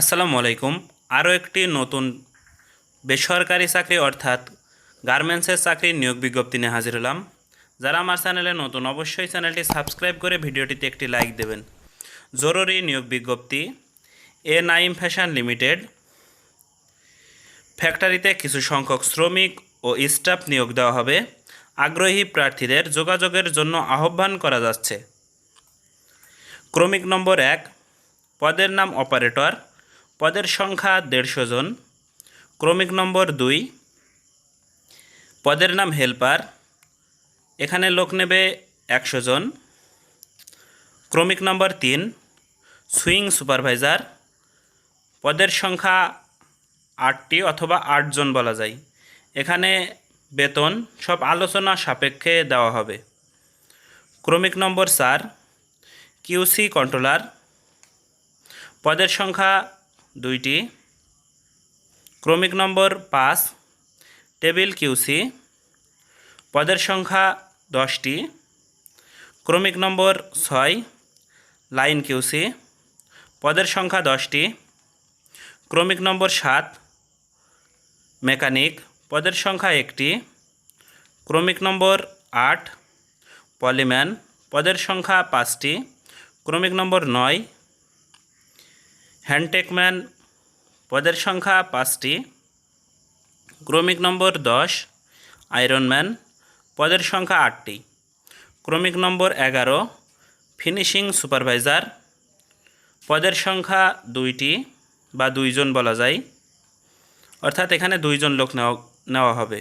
আসসালামু আলাইকুম। আরও একটি নতুন বেসরকারি চাকরি অর্থাৎ গার্মেন্টসের চাকরির নিয়োগ বিজ্ঞপ্তি নিয়ে হাজির হলাম। যারা আমার চ্যানেলে নতুন অবশ্যই চ্যানেলটি সাবস্ক্রাইব করে ভিডিওটিতে একটি লাইক দেবেন। জরুরি নিয়োগ বিজ্ঞপ্তি, এ নাইম ফ্যাশন লিমিটেড। ফ্যাক্টরিতে কিছু সংখ্যক শ্রমিক ও স্টাফ নিয়োগ দেওয়া হবে। আগ্রহী প্রার্থীদের যোগাযোগের জন্য আহ্বান করা যাচ্ছে। ক্রমিক নম্বর এক, পদের নাম অপারেটর। পদের সংখ্যা দেড়শো জন। ক্রমিক নম্বর দুই। পদের নাম হেল্পার। এখানে লোক নেবে একশো জন। ক্রমিক নম্বর তিন। Swing supervisor. পদের সংখ্যা আটটি অথবা আটজন বলা যায়। এখানে বেতন সব আলোচনা সাপেক্ষে দেওয়া হবে। ক্রমিক নম্বর চার। QC controller. পদের সংখ্যা দুইটি। ক্রমিক নম্বর পাঁচ, টেবিল কিউসি। পদের সংখ্যা দশটি। ক্রমিক নম্বর ছয়, লাইন কিউসি। পদের সংখ্যা দশটি। ক্রমিক নম্বর সাত, মেকানিক। পদের সংখ্যা একটি। ক্রমিক নম্বর আট, পলিম্যান। পদের সংখ্যা পাঁচটি। ক্রমিক নম্বর নয় হ্যান্ডটেকম্যান পদের সংখ্যা পাঁচটি। ক্রমিক নম্বর দশ আয়রনম্যান পদের সংখ্যা আটটি। ক্রমিক নম্বর এগারো, ফিনিশিং সুপারভাইজার পদের সংখ্যা দুইটি বা দুইজন বলা যায়। অর্থাৎ এখানে দুইজন লোক নেওয়া নেওয়া হবে।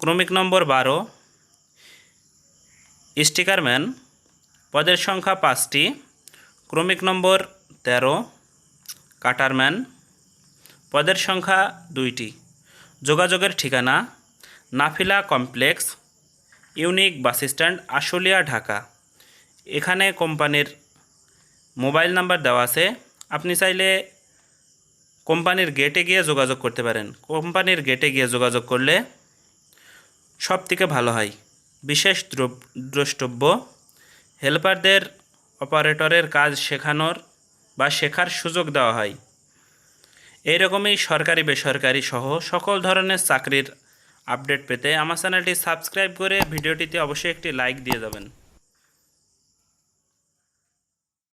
ক্রমিক নম্বর বারো স্টিকারম্যান পদের সংখ্যা পাঁচটি। ক্রমিক নম্বর তেরো কাটারম্যান পদের সংখ্যা দুইটি। যোগাযোগের ঠিকানা, Nafila complex, unique bus stand, Ashulia, Dhaka. এখানে কোম্পানির মোবাইল নাম্বার দেওয়া আছে। আপনি চাইলে কোম্পানির গেটে গিয়ে যোগাযোগ করতে পারেন। কোম্পানির গেটে গিয়ে যোগাযোগ করলে সব থেকে ভালো হয়। বিশেষ দ্রষ্টব্য, হেল্পারদের, অপারেটরের কাজ শেখানোর বা শেখার সুযোগ দেওয়া হয়। এইরকমই সরকারি, বেসরকারি সহ সকল ধরনের চাকরির আপডেট পেতে আমার চ্যানেলটি সাবস্ক্রাইব করে ভিডিওটিতে অবশ্যই একটি লাইক দিয়ে যাবেন